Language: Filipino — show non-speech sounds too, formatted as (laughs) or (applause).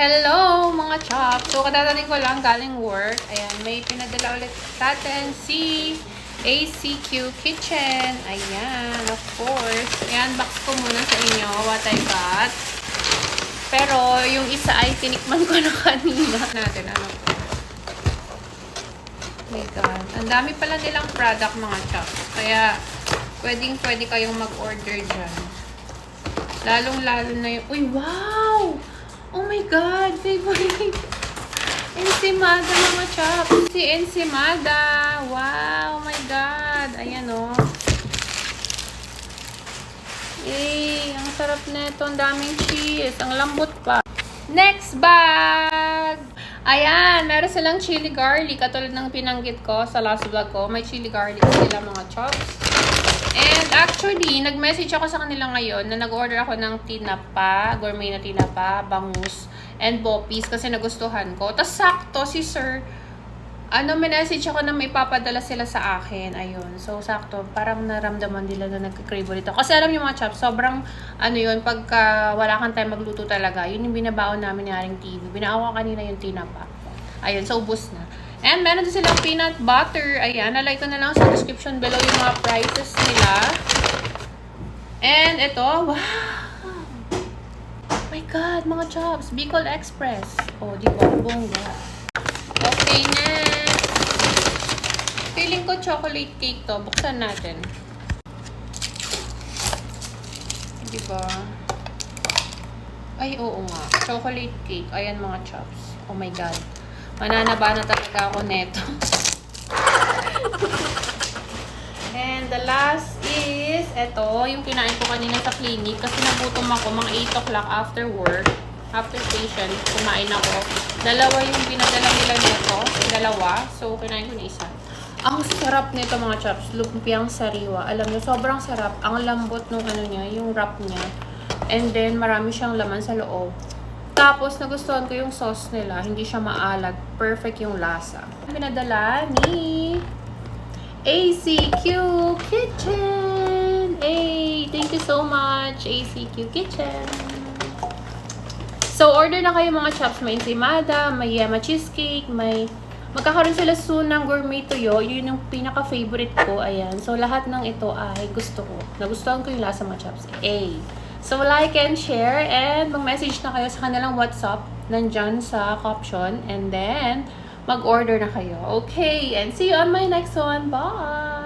Hello mga chop! So kadadating ko lang galing work. Ayan, may pinadala ulit natin si ACQ Kitchen. Ayan, of course. Ayan, box ko muna sa inyo what I got. Pero yung isa ay tinikman ko na (laughs) kanina. Natin, ano to? Oh my God. Ang dami pala nilang product mga chops. Kaya, pwedeng pwede kayong mag-order dyan. Lalong-lalo na yung... Uy, wow! Oh my God! Favorite! Ensimada mga chops. Si Ensimada. Wow! Oh my God! Ayan. Oh. Yay! Ang sarap na. Ang daming cheese. Ang lambot pa. Next bag! Ayan, meron silang chili garlic. Katulad ng pinanggit ko sa last vlog ko. May chili garlic sila mga chops. And actually, nag-message ako sa kanila ngayon na nag-order ako ng tinapa, gourmet na tinapa, bangus, and bopis kasi nagustuhan ko. Tapos sakto si sir, ano, message ako na may sila sa akin. Ayun. So, sakto. Parang naramdaman nila na nagka-crave ulit. Kasi alam niyo mga chaps, sobrang, ano yun, pagka wala kang time magluto talaga, yun yung binabaon namin ni Haring TV. Binawa ko kanina yung tinapa. Ayun, so ubus na. And meron din silang peanut butter. Ayan, nalike ko na lang sa description below yung mga prices nila. And ito, wow! Oh my God, mga chops. Bicol Express. Oh, di ba? Bongga. Okay, next. Feeling ko chocolate cake to. Buksan natin. Di ba? Ay, oo nga. Chocolate cake. Ayan mga chops. Oh my God. Mananaba na talaga ako neto. (laughs) And the last is, eto, yung kinain ko kanina sa clinic kasi nagutom ako mga 8 o'clock after work. After patient, kumain ako. Dalawa yung pinadala nila nito. Dalawa. So, kinain ko na isa. Ang sarap nito mga chops. Lumpiang sariwa. Alam nyo, sobrang sarap. Ang lambot nung ano niya, yung wrap niya. And then, marami siyang laman sa loob. Tapos, nagustuhan ko yung sauce nila. Hindi siya maalat. Perfect yung lasa. Pinadala ni ACQ Kitchen! Hey! Thank you so much, ACQ Kitchen! So, order na kayo mga chops. May ensimada, may yema cheesecake, may... Magkakaroon sila soon ng gourmet tuyo. Yun yung pinaka-favorite ko. Ayan. So, lahat ng ito ay gusto ko. Nagustuhan ko yung lasa mga chops. A. So, like and share. And mag-message na kayo sa kanilang WhatsApp. Nandyan sa caption. And then, mag-order na kayo. Okay. And see you on my next one. Bye!